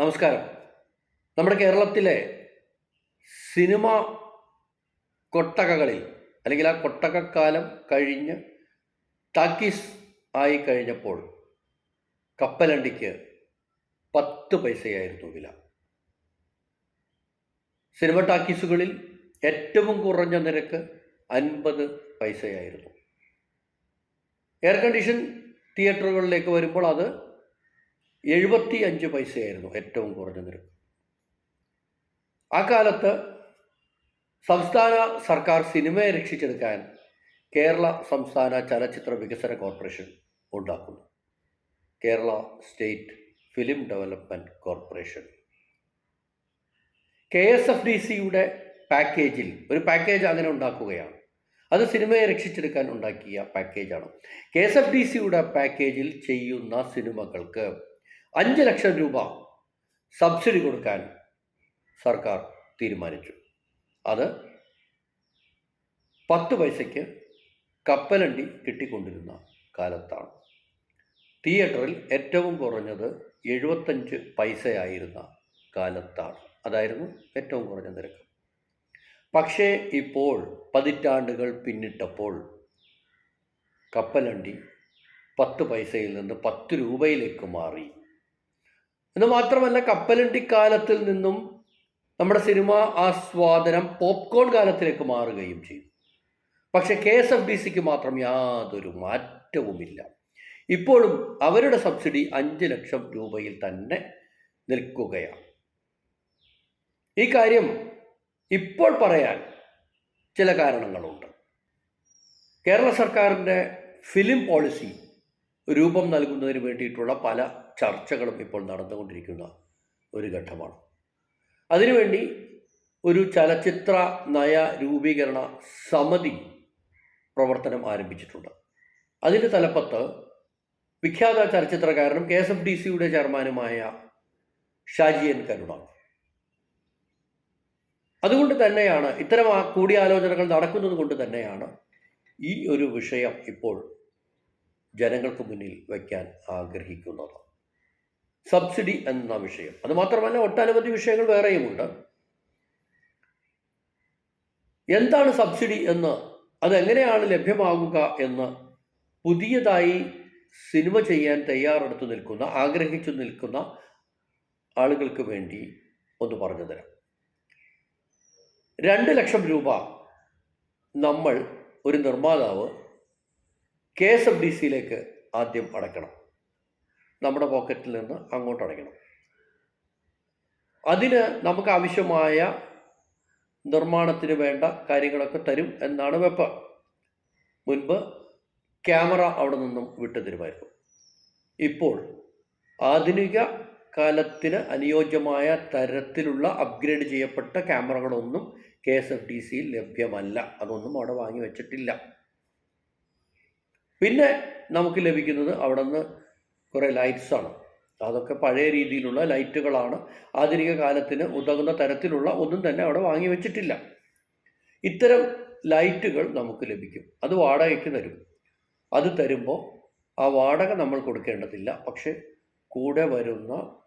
നമസ്കാരം. നമ്മുടെ കേരളത്തിലെ സിനിമ കൊട്ടകകളിൽ അല്ലെങ്കിൽ ആ കൊട്ടകക്കാലം കഴിഞ്ഞ് ടാക്കീസ് ആയി കഴിഞ്ഞപ്പോൾ കപ്പലണ്ടിക്ക് പത്ത് പൈസയായിരുന്നു വില. സിനിമ ടാക്കീസുകളിൽ ഏറ്റവും കുറഞ്ഞ നിരക്ക് അൻപത് പൈസയായിരുന്നു. എയർ കണ്ടീഷൻ തിയേറ്ററുകളിലേക്ക് വരുമ്പോൾ അത് എഴുപത്തി അഞ്ച് പൈസയായിരുന്നു ഏറ്റവും കുറഞ്ഞ നിരക്ക്. ആ കാലത്ത് സംസ്ഥാന സർക്കാർ സിനിമയെ രക്ഷിച്ചെടുക്കാൻ കേരള സംസ്ഥാന ചലച്ചിത്ര വികസന കോർപ്പറേഷൻ ഉണ്ടാക്കുന്നു. Kerala state film development corporation. K S F D സിയുടെ പാക്കേജിൽ ഒരു പാക്കേജ് അങ്ങനെ ഉണ്ടാക്കുകയാണ്. അത് സിനിമയെ രക്ഷിച്ചെടുക്കാൻ ഉണ്ടാക്കിയ പാക്കേജാണ്. കെ എസ് എഫ് ഡി സിയുടെ പാക്കേജിൽ ചെയ്യുന്ന സിനിമകൾക്ക് അഞ്ച് ലക്ഷം രൂപ സബ്സിഡി കൊടുക്കാൻ സർക്കാർ തീരുമാനിച്ചു. അത് പത്ത് പൈസയ്ക്ക് കപ്പലണ്ടി കിട്ടിക്കൊണ്ടിരുന്ന കാലത്താണ്. തിയേറ്ററിൽ ഏറ്റവും കുറഞ്ഞത് എഴുപത്തഞ്ച് പൈസയായിരുന്ന കാലത്താണ്. അതായിരുന്നു ഏറ്റവും കുറഞ്ഞ നിരക്ക്. പക്ഷേ ഇപ്പോൾ പതിറ്റാണ്ടുകൾ പിന്നിട്ടപ്പോൾ കപ്പലണ്ടി പത്ത് പൈസയിൽ നിന്ന് പത്ത് രൂപയിലേക്ക് മാറി. എന്ന് മാത്രമല്ല കപ്പലണ്ടി കാലത്തിൽ നിന്നും നമ്മുടെ സിനിമ ആസ്വാദനം പോപ്കോൺ കാലത്തിലേക്ക് മാറുകയും ചെയ്തു. പക്ഷെ കെ എസ് എഫ് ഡി സിക്ക് മാത്രം യാതൊരു മാറ്റവുമില്ല. ഇപ്പോഴും അവരുടെ സബ്സിഡി അഞ്ച് ലക്ഷം രൂപയിൽ തന്നെ നിൽക്കുകയാണ്. ഈ കാര്യം ഇപ്പോൾ പറയാൻ ചില കാരണങ്ങളുണ്ട്. കേരള സർക്കാരിന്റെ ഫിലിം പോളിസി രൂപം നൽകുന്നതിന് വേണ്ടിയിട്ടുള്ള പല ചർച്ചകളും ഇപ്പോൾ നടന്നുകൊണ്ടിരിക്കുന്ന ഒരു ഘട്ടമാണ്. അതിനുവേണ്ടി ഒരു ചലച്ചിത്ര നയ രൂപീകരണ സമിതി പ്രവർത്തനം ആരംഭിച്ചിട്ടുണ്ട്. അതിന്റെ തലപ്പത്ത് വിഖ്യാത ചലച്ചിത്രകാരനും കെ എസ് എഫ് ഡി സിയുടെ ചെയർമാനുമായ ഷാജിയൻ കരുണ അതുകൊണ്ട് തന്നെയാണ് ഇത്തരം കൂടിയാലോചനകൾ നടക്കുന്നത് കൊണ്ട് തന്നെയാണ് ഈ ഒരു വിഷയം ഇപ്പോൾ ജനങ്ങൾക്ക് മുന്നിൽ വയ്ക്കാൻ ആഗ്രഹിക്കുന്നത്. സബ്സിഡി എന്ന വിഷയം. അത് മാത്രമല്ല ഒട്ടനവധി വിഷയങ്ങൾ വേറെയുമുണ്ട് എന്താണ് സബ്സിഡി എന്ന് അതെങ്ങനെയാണ് ലഭ്യമാകുക എന്ന് പുതിയതായി സിനിമ ചെയ്യാൻ തയ്യാറെടുത്ത് നിൽക്കുന്ന ആഗ്രഹിച്ചു നിൽക്കുന്ന ആളുകൾക്ക് വേണ്ടി ഒന്ന് പറഞ്ഞു തരാം. രണ്ട് ലക്ഷം രൂപ നമ്മൾ ഒരു നിർമ്മാതാവ് കെ എസ് എഫ് ഡി സിയിലേക്ക് ആദ്യം അടയ്ക്കണം. നമ്മുടെ പോക്കറ്റിൽ നിന്ന് അങ്ങോട്ട് അടയ്ക്കണം. അതിന് നമുക്ക് ആവശ്യമായ നിർമ്മാണത്തിന് വേണ്ട കാര്യങ്ങളൊക്കെ തരും എന്നാണ് വെപ്പ്. മുൻപ് ക്യാമറ അവിടെ നിന്നും വിട്ടു തരുമായിരുന്നു. ഇപ്പോൾ ആധുനിക കാലത്തിന് അനുയോജ്യമായ തരത്തിലുള്ള അപ്ഗ്രേഡ് ചെയ്യപ്പെട്ട ക്യാമറകളൊന്നും കെ എസ് എഫ് ഡി സിയിൽ ലഭ്യമല്ല. അതൊന്നും അവിടെ വാങ്ങി വെച്ചിട്ടില്ല. പിന്നെ നമുക്ക് ലഭിക്കുന്നത് അവിടെ നിന്ന് കുറേ ലൈറ്റ്സാണ് അതൊക്കെ പഴയ രീതിയിലുള്ള ലൈറ്റുകളാണ് ആധുനിക കാലത്തിന് ഉതകുന്ന തരത്തിലുള്ള ഒന്നും തന്നെ അവിടെ വാങ്ങി വെച്ചിട്ടില്ല. ഇത്തരം ലൈറ്റുകൾ നമുക്ക് ലഭിക്കും. അത് വാടകയ്ക്ക് തരും. അത് തരുമ്പോൾ ആ വാടക നമ്മൾ കൊടുക്കേണ്ടതില്ല. പക്ഷേ കൂടെ വരുന്ന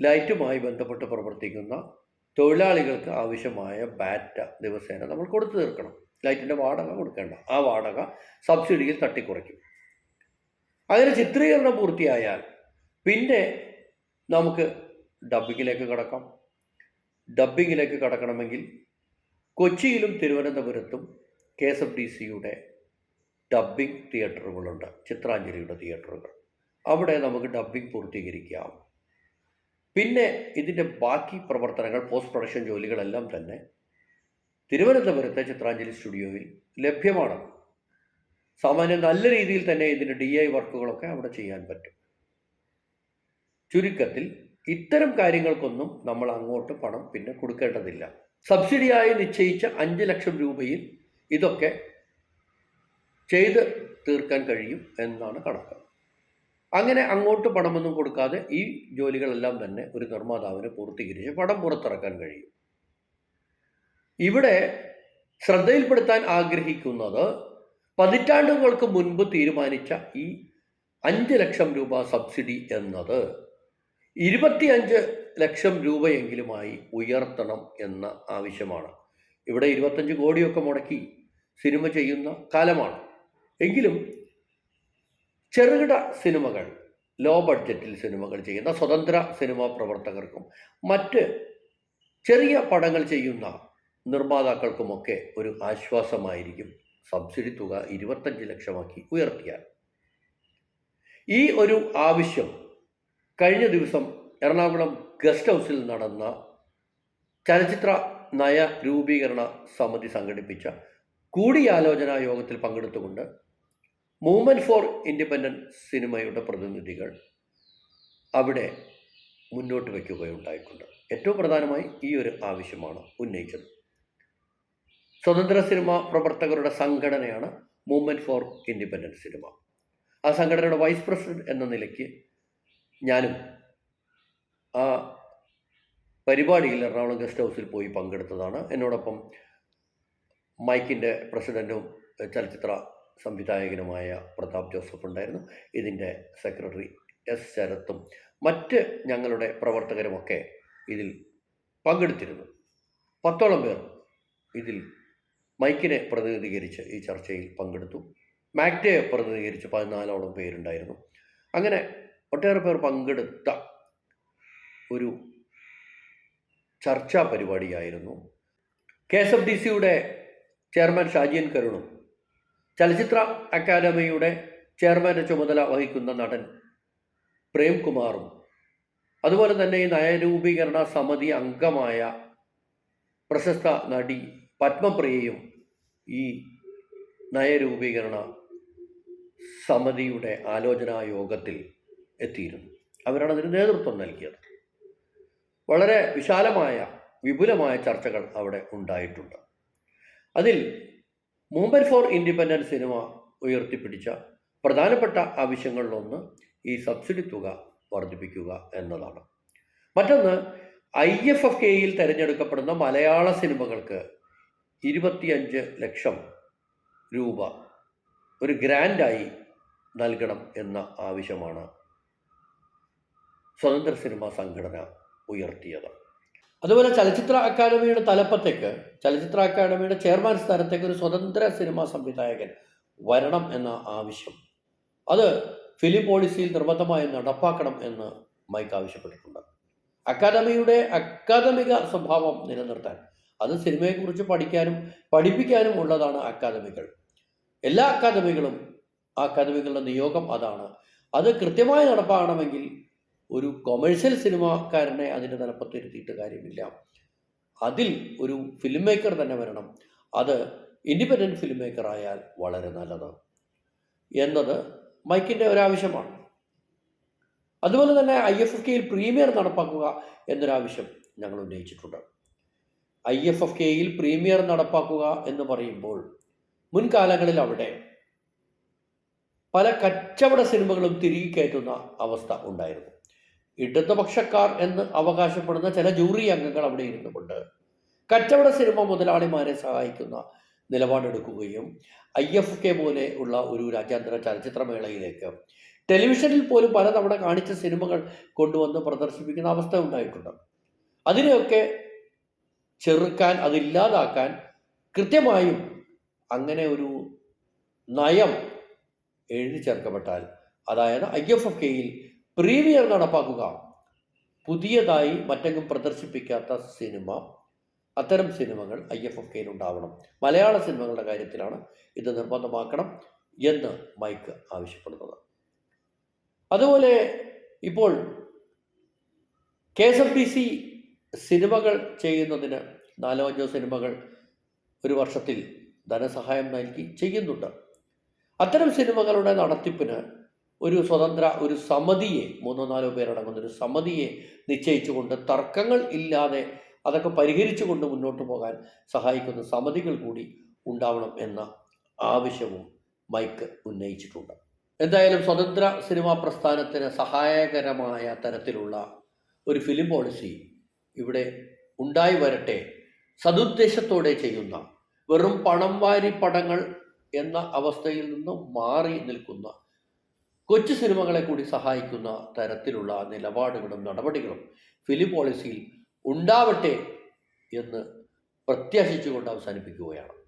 ലൈറ്റുമായി ബന്ധപ്പെട്ട് പ്രവർത്തിക്കുന്ന തൊഴിലാളികൾക്ക് ആവശ്യമായ ബാറ്റ ദിവസേന നമ്മൾ കൊടുത്തു തീർക്കണം. ലൈറ്റിന്റെ വാടക കൊടുക്കേണ്ട. ആ വാടക സബ്സിഡിയിൽ തട്ടിക്കുറയ്ക്കും. അങ്ങനെ ചിത്രീകരണം പൂർത്തിയായാൽ പിന്നെ നമുക്ക് ഡബ്ബിങ്ങിലേക്ക് കടക്കാം. ഡബ്ബിങ്ങിലേക്ക് കടക്കണമെങ്കിൽ കൊച്ചിയിലും തിരുവനന്തപുരത്തും കെ എസ് എഫ് ഡി സിയുടെ ഡബ്ബിംഗ് തിയേറ്ററുകളുണ്ട് ചിത്രാഞ്ജലിയുടെ തിയേറ്ററുകൾ അവിടെ നമുക്ക് ഡബ്ബിംഗ് പൂർത്തീകരിക്കാം. പിന്നെ ഇതിന്റെ ബാക്കി പ്രവർത്തനങ്ങൾ പോസ്റ്റ് പ്രൊഡക്ഷൻ ജോലികളെല്ലാം തന്നെ തിരുവനന്തപുരത്തെ ചിത്രാഞ്ജലി സ്റ്റുഡിയോയിൽ ലഭ്യമാണ്. സാമാന്യം നല്ല രീതിയിൽ തന്നെ ഇതിന്റെ ഡി ഐ വർക്കുകളൊക്കെ അവിടെ ചെയ്യാൻ പറ്റും. ചുരുക്കത്തിൽ ഇത്തരം കാര്യങ്ങൾക്കൊന്നും നമ്മൾ അങ്ങോട്ട് പണം പിന്നെ കൊടുക്കേണ്ടതില്ല. സബ്സിഡിയായി നിശ്ചയിച്ച അഞ്ച് ലക്ഷം രൂപയിൽ ഇതൊക്കെ ചെയ്ത് തീർക്കാൻ കഴിയും എന്നാണ് കണക്ക്. അങ്ങനെ അങ്ങോട്ട് പണമൊന്നും കൊടുക്കാതെ ഈ ജോലികളെല്ലാം തന്നെ ഒരു നിർമ്മാതാവിന് പൂർത്തീകരിച്ച് പണം പുറത്തിറക്കാൻ കഴിയും. ഇവിടെ ശ്രദ്ധയിൽപ്പെടുത്താൻ ആഗ്രഹിക്കുന്നത് പതിറ്റാണ്ടുകൾക്ക് മുൻപ് തീരുമാനിച്ച ഈ അഞ്ച് ലക്ഷം രൂപ സബ്സിഡി എന്നത് ഇരുപത്തിയഞ്ച് ലക്ഷം രൂപയെങ്കിലുമായി ഉയർത്തണം എന്ന ആവശ്യമാണ്. ഇവിടെ ഇരുപത്തഞ്ച് കോടിയൊക്കെ മുടക്കി സിനിമ ചെയ്യുന്ന കാലമാണ്. എങ്കിലും ചെറുകിട സിനിമകൾ ലോ ബഡ്ജറ്റിൽ സിനിമകൾ ചെയ്യുന്ന സ്വതന്ത്ര സിനിമാ പ്രവർത്തകർക്കും മറ്റ് ചെറിയ പടങ്ങൾ ചെയ്യുന്ന നിർമ്മാതാക്കൾക്കുമൊക്കെ ഒരു ആശ്വാസമായിരിക്കും. സബ്സിഡി തുക ഇരുപത്തഞ്ച് ലക്ഷമാക്കി ഉയർത്തിയാൽ. ഈ ഒരു ആവശ്യം കഴിഞ്ഞ ദിവസം എറണാകുളം ഗസ്റ്റ് ഹൗസിൽ നടന്ന ചലച്ചിത്ര നയ രൂപീകരണ സമിതി സംഘടിപ്പിച്ച കൂടിയാലോചന യോഗത്തിൽ പങ്കെടുത്തുകൊണ്ട് മൂവ്മെന്റ് ഫോർ ഇൻഡിപെൻഡന്റ് സിനിമയുടെ പ്രതിനിധികൾ അവിടെ മുന്നോട്ട് വയ്ക്കുകയുണ്ടായിട്ടുണ്ട്. ഏറ്റവും പ്രധാനമായി ഈ ഒരു ആവശ്യമാണ് ഉന്നയിച്ചത്. സ്വതന്ത്ര സിനിമ പ്രവർത്തകരുടെ സംഘടനയാണ് മൂവ്മെന്റ് ഫോർ ഇൻഡിപെൻഡൻസ് സിനിമ ആ സംഘടനയുടെ വൈസ് പ്രസിഡന്റ് എന്ന നിലയ്ക്ക് ഞാനും ആ പരിപാടിയിൽ എറണാകുളം ഗസ്റ്റ് ഹൗസിൽ പോയി പങ്കെടുത്തതാണ്. എന്നോടൊപ്പം മൈക്കിന്റെ പ്രസിഡന്റും ചലച്ചിത്ര സംവിധായകനുമായ പ്രതാപ് ജോസഫ് ഉണ്ടായിരുന്നു. ഇതിന്റെ സെക്രട്ടറി എസ് ശരത്തും മറ്റ് ഞങ്ങളുടെ പ്രവർത്തകരുമൊക്കെ ഇതിൽ പങ്കെടുത്തിരുന്നു. പത്തോളം പേർ ഇതിൽ മൈക്കിനെ പ്രതിനിധീകരിച്ച് ഈ ചർച്ചയിൽ പങ്കെടുത്തു. മാക്ടയെ പ്രതിനിധീകരിച്ച് പതിനാലോളം പേരുണ്ടായിരുന്നു. അങ്ങനെ ഒട്ടേറെ പേർ പങ്കെടുത്ത ഒരു ചർച്ചാ പരിപാടിയായിരുന്നു. കെ എസ് എഫ് ഡി സിയുടെ ചെയർമാൻ ഷാജിയൻ കരുണും ചലച്ചിത്ര അക്കാദമിയുടെ ചെയർമാന്റെ ചുമതല വഹിക്കുന്ന നടൻ പ്രേംകുമാറും അതുപോലെ തന്നെ ഈ നയരൂപീകരണ സമിതി അംഗമായ പ്രശസ്ത നടി പത്മപ്രിയയും ഈ നയരൂപീകരണ സമിതിയുടെ ആലോചനാ യോഗത്തിൽ എത്തിയിരുന്നു. അവരാണ് അതിന് നേതൃത്വം നൽകിയത്. വളരെ വിശാലമായ വിപുലമായ ചർച്ചകൾ അവിടെ ഉണ്ടായിട്ടുണ്ട്. അതിൽ മൂവ്മെന്റ് ഫോർ ഇൻഡിപെൻഡൻസ് സിനിമ ഉയർത്തിപ്പിടിച്ച പ്രധാനപ്പെട്ട ആവശ്യങ്ങളിലൊന്ന് ഈ സബ്സിഡി തുക വർദ്ധിപ്പിക്കുക എന്നതാണ്. മറ്റൊന്ന് ഐ എഫ് എഫ് കെയിൽ തിരഞ്ഞെടുക്കപ്പെടുന്ന മലയാള സിനിമകൾക്ക് ഇരുപത്തിയഞ്ച് ലക്ഷം രൂപ ഒരു ഗ്രാൻഡായി നൽകണം എന്ന ആവശ്യമാണ് സ്വതന്ത്ര സിനിമാ സംഘടന ഉയർത്തിയത്. അതുപോലെ ചലച്ചിത്ര അക്കാദമിയുടെ തലപ്പത്തേക്ക് ചലച്ചിത്ര അക്കാദമിയുടെ ചെയർമാൻ സ്ഥാനത്തേക്ക് ഒരു സ്വതന്ത്ര സിനിമാ സംവിധായകൻ വരണം എന്ന ആവശ്യം. അത് ഫിലിം പോളിസിയിൽ നിർബന്ധമായി നടപ്പാക്കണം എന്ന് മൈക്ക് ആവശ്യപ്പെട്ടിട്ടുണ്ട്. അക്കാദമിയുടെ അക്കാദമിക സ്വഭാവം നിലനിർത്താൻ അത് സിനിമയെക്കുറിച്ച് പഠിക്കാനും പഠിപ്പിക്കാനും ഉള്ളതാണ് അക്കാദമികൾ. എല്ലാ അക്കാദമികളും ആ അക്കാദമികളുടെ നിയോഗം അതാണ്. അത് കൃത്യമായി നടപ്പാണമെങ്കിൽ ഒരു കൊമേഴ്ഷ്യൽ സിനിമാക്കാരനെ അതിന്റെ തലപ്പത്തിരുത്തിയിട്ട് കാര്യമില്ല. അതിൽ ഒരു ഫിലിം മേക്കർ തന്നെ വരണം. അത് ഇൻഡിപെൻഡന്റ് ഫിലിം മേക്കർ ആയാൽ വളരെ നല്ലത് എന്നത് മൈക്കിന്റെ ഒരാവശ്യമാണ്. അതുപോലെ തന്നെ ഐ എഫ് എഫ് കെയിൽ പ്രീമിയർ നടപ്പാക്കുക എന്നൊരാവശ്യം ഞങ്ങൾ ഉന്നയിച്ചിട്ടുണ്ട്. ഐ എഫ് എഫ് കെയിൽ പ്രീമിയർ നടപ്പാക്കുക എന്ന് പറയുമ്പോൾ മുൻകാലങ്ങളിൽ അവിടെ പല കച്ചവട സിനിമകളും തിരികെ കയറ്റുന്ന അവസ്ഥ ഉണ്ടായിരുന്നു. ഇടതുപക്ഷക്കാർ എന്ന് അവകാശപ്പെടുന്ന ചില ജൂറി അംഗങ്ങൾ അവിടെ ഇരുന്നുകൊണ്ട് കച്ചവട സിനിമ മുതലാളിമാരെ സഹായിക്കുന്ന നിലപാടെടുക്കുകയും ഐ എഫ് കെ പോലെ ഉള്ള ഒരു രാജ്യാന്തര ചലച്ചിത്രമേളയിലേക്ക് ടെലിവിഷനിൽ പോലും പലതവണ കാണിച്ച സിനിമകൾ കൊണ്ടുവന്ന് പ്രദർശിപ്പിക്കുന്ന അവസ്ഥ ഉണ്ടായിട്ടുണ്ട്. അതിനെയൊക്കെ ചെറുക്കാൻ അതില്ലാതാക്കാൻ കൃത്യമായും അങ്ങനെ ഒരു നയം എഴുതി ചേർക്കപ്പെട്ടാൽ അതായത് ഐ എഫ് എഫ് കെയിൽ പ്രീമിയർ നടപ്പാക്കുക. പുതിയതായി മറ്റെങ്ങും പ്രദർശിപ്പിക്കാത്ത സിനിമ അത്തരം സിനിമകൾ ഐ എഫ് എഫ് കെയിൽ ഉണ്ടാവണം. മലയാള സിനിമകളുടെ കാര്യത്തിലാണ് ഇത് നിർബന്ധമാക്കണം എന്ന് മൈക്ക് ആവശ്യപ്പെടുന്നത്. അതുപോലെ ഇപ്പോൾ K S F T C സിനിമകൾ ചെയ്യുന്നതിന് നാലോ അഞ്ചോ സിനിമകൾ ഒരു വർഷത്തിൽ ധനസഹായം നൽകി ചെയ്യുന്നുണ്ട്. അത്തരം സിനിമകളുടെ നടത്തിപ്പിന് ഒരു സ്വതന്ത്ര ഒരു സമിതിയെ മൂന്നോ നാലോ പേരടങ്ങുന്ന ഒരു സമിതിയെ നിശ്ചയിച്ചുകൊണ്ട് തർക്കങ്ങൾ ഇല്ലാതെ അതൊക്കെ പരിഹരിച്ചുകൊണ്ട് മുന്നോട്ട് പോകാൻ സഹായിക്കുന്ന സമിതികൾ കൂടി ഉണ്ടാവണം എന്ന ആവശ്യവും മൈക്ക് ഉന്നയിച്ചിട്ടുണ്ട്. എന്തായാലും സ്വതന്ത്ര സിനിമാ പ്രസ്ഥാനത്തിന് സഹായകരമായ തരത്തിലുള്ള ഒരു ഫിലിം പോളിസി ഇവിടെ ഉണ്ടായി വരട്ടെ. സതുദ്ദേശത്തോടെ ചെയ്യുന്ന വെറും പണം വാരി പടങ്ങൾ എന്ന അവസ്ഥയിൽ നിന്നും മാറി നിൽക്കുന്ന കൊച്ചു സിനിമകളെ കൂടി സഹായിക്കുന്ന തരത്തിലുള്ള നിലപാടുകളും നടപടികളും ഫിലിം പോളിസിയിൽ ഉണ്ടാവട്ടെ എന്ന് പ്രത്യാശിച്ചുകൊണ്ട് അവസാനിപ്പിക്കുകയാണ്.